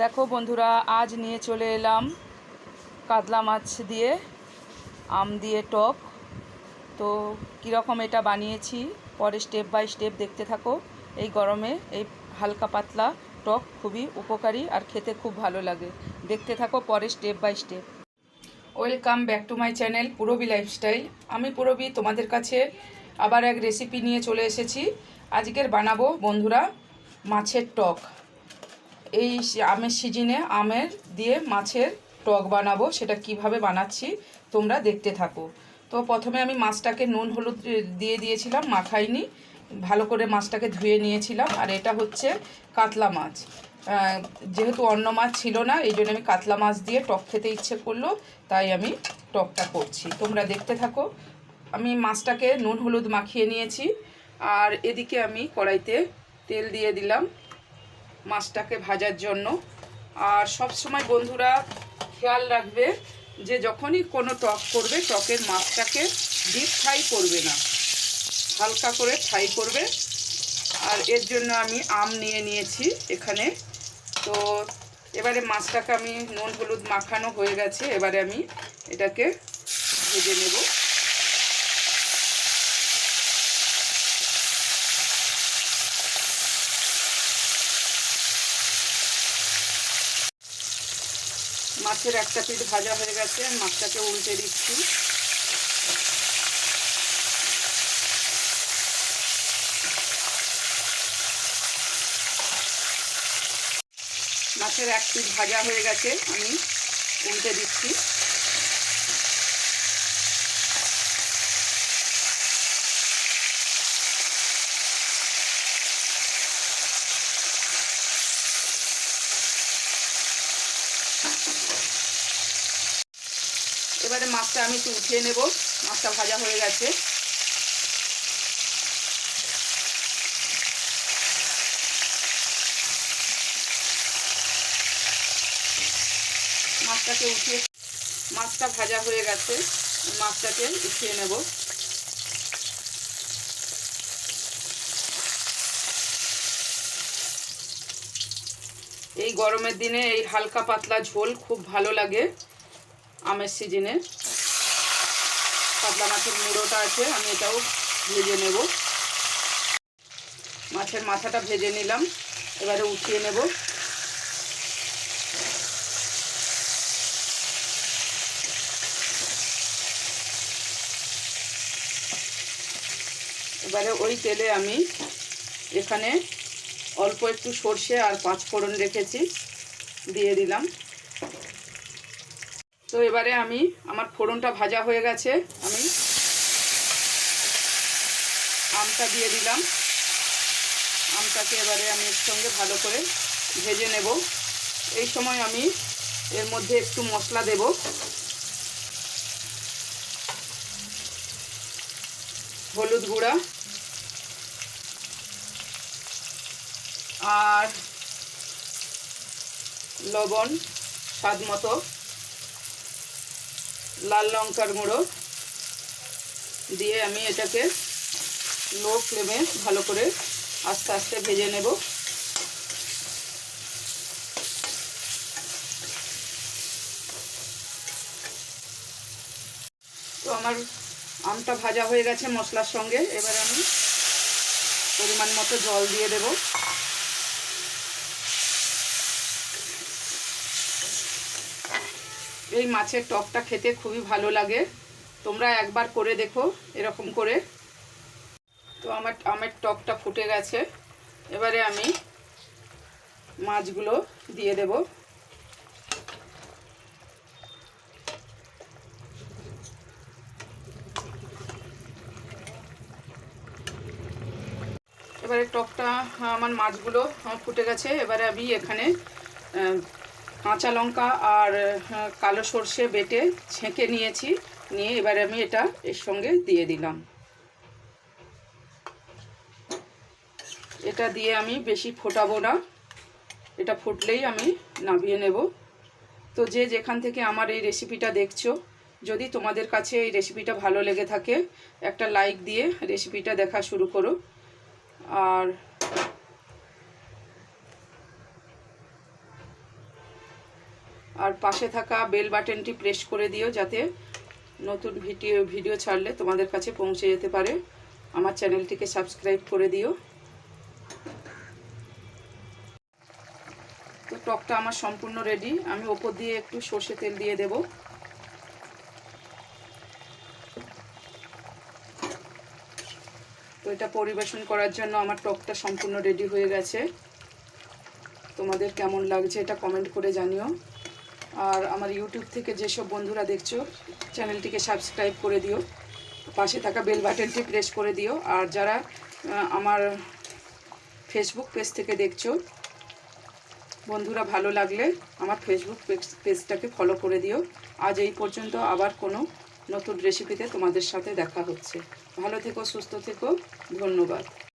দেখো বন্ধুরা, আজ নিয়ে চলে এলাম কাতলা মাছ দিয়ে, আম দিয়ে টক। তো কীরকম এটা বানিয়েছি, পরে স্টেপ বাই স্টেপ দেখতে থাকো। এই গরমে এই হালকা পাতলা টক খুবই উপকারী আর খেতে খুব ভালো লাগে। দেখতে থাকো পরে step by step welcome back to my channel Purbi lifestyle আমি পুরবি তোমাদের কাছে আবার এক রেসিপি নিয়ে চলে এসেছি। আজকের বানাবো বন্ধুরা, মাছের টক। এই আমের সিজনে আমের দিয়ে মাছের টক বানাবো, সেটা কীভাবে বানাচ্ছি তোমরা দেখতে থাকো। তো প্রথমে আমি মাছটাকে নুন, হলুদ দিয়ে দিয়েছিলাম, মাখাইনি। ভালো করে মাছটাকে ধুয়ে নিয়েছিলাম, আর এটা হচ্ছে কাতলা মাছ। যেহেতু অন্য মাছ ছিল না, এই জন্য আমি কাতলা মাছ দিয়ে টক খেতে ইচ্ছে করল, তাই আমি টকটা করছি। তোমরা দেখতে থাকো, আমি মাছটাকে নুন, হলুদ মাখিয়ে নিয়েছি, আর এদিকে আমি কড়াইতে তেল দিয়ে দিলাম। মাছটাকে ভাজার জন্য। আর সব সময় বন্ধুরা খেয়াল রাখবে যে যখনই কোনো টক করবে, টকের মাছটাকে ডিপ ফ্রাই করবে না। হালকা করে ফ্রাই করবে। আর এর জন্য আমি আম নিয়ে নিয়েছি এখানে। তো এবারে মাছটাকে আমি নুন হলুদ মাখানো হয়ে গেছে। এবারে আমি এটাকে ভেজে নেব। মাছের একটা পিঠ ভাজা হয়ে গেছে মাছটাকে উল্টে দিচ্ছি। মাছের এক পিঠ ভাজা হয়ে গেছে, আমি উল্টে দিচ্ছি। এবারে মাছটা আমি একটু উঠিয়ে নেব। মাছটা ভাজা হয়ে গেছে। মাছটাকে উঠিয়ে মাছটা ভাজা হয়ে গেছে। মাছটাকে উঠিয়ে নেব। এই গরমের দিনে এই হালকা পাতলা ঝোল খুব ভালো লাগে। আমের সিজনে পাতলা মাছের মুড়োটা আছে, আমি এটাও ভেজে নেব। মাছের মাথাটা ভেজে নিলাম, এবারে উঠিয়ে নেব। এবারে ওই তেলে আমি এখানে অল্প একটু সর্ষে আর পাঁচফোড়ন রেখেছি, দিয়ে দিলাম। তো এবারে আমি আমার ফোড়নটা ভাজা হয়ে গেছে। আমি আমটা দিয়ে দিলাম। আমটাকে এবারে আমি এর সঙ্গে ভালো করে ভেজে নেব। এই সময় আমি এর মধ্যে একটু মশলা দেব। হলুদ গুঁড়া আর লবণ স্বাদ মতো। লাল লঙ্কার গুঁড়ো দিয়ে আমি এটাকে লো ফ্লেমে ভালো করে আস্তে আস্তে ভেজে নেব। তো আমার আমটা ভাজা হয়ে গেছে মশলার সঙ্গে। এবার আমি পরিমাণ মতো জল দিয়ে দেব। এই মাছের টকটা খেতে খুবই ভালো লাগে। তোমরা একবার করে দেখো, এরকম করে। তো আমার, আমের টকটা ফুটে গেছে। এবারে আমি মাছগুলো দিয়ে দেব। এবারে টকটা, আমার মাছগুলো ফুটে গেছে। এবারে আমি এখানে কাঁচা লঙ্কা আর কালো সর্ষে বেটে ছেঁকে নিয়েছি, নিয়ে এবার আমি এটা এর সঙ্গে দিয়ে দিলাম। এটা দিয়ে আমি বেশি ফোটাবো না। এটা ফুটলেই আমি নামিয়ে নেব। তো যে যেখান থেকে আমার এই রেসিপিটা দেখছ, যদি তোমাদের কাছে এই রেসিপিটা ভালো লেগে থাকে, একটা লাইক দিয়ে রেসিপিটা দেখা শুরু করো। আর আর পাশে থাকা বেল বাটনটি প্রেস করে দিও যাতে নতুন ভিডিও ভিডিও ছাড়লে তোমাদের কাছে পৌঁছে যেতে পারে। আমার চ্যানেলটিকে সাবস্ক্রাইব করে দিও। তো টকটা আমার সম্পূর্ণ রেডি। আমি ওপর দিয়ে একটু সর্ষে তেল দিয়ে দেব। তো এটা পরিবেশন করার জন্য আমার টকটা সম্পূর্ণ রেডি হয়ে গেছে। তোমাদের কেমন লাগছে এটা কমেন্ট করে জানিও। আর আমার ইউটিউব থেকে যেসব বন্ধুরা দেখছ, চ্যানেলটিকে সাবস্ক্রাইব করে দিও। পাশে থাকা বেল বাটনটি প্রেস করে দিও। আর যারা আমার ফেসবুক পেজ থেকে দেখছ, বন্ধুরা ভালো লাগলে আমার ফেসবুক পেজ- পেজটাকে ফলো করে দিও। আজ এই পর্যন্ত আবার কোনো নতুন রেসিপিতে তোমাদের সাথে দেখা হচ্ছে। ভালো থেকো, সুস্থ থেকো, ধন্যবাদ।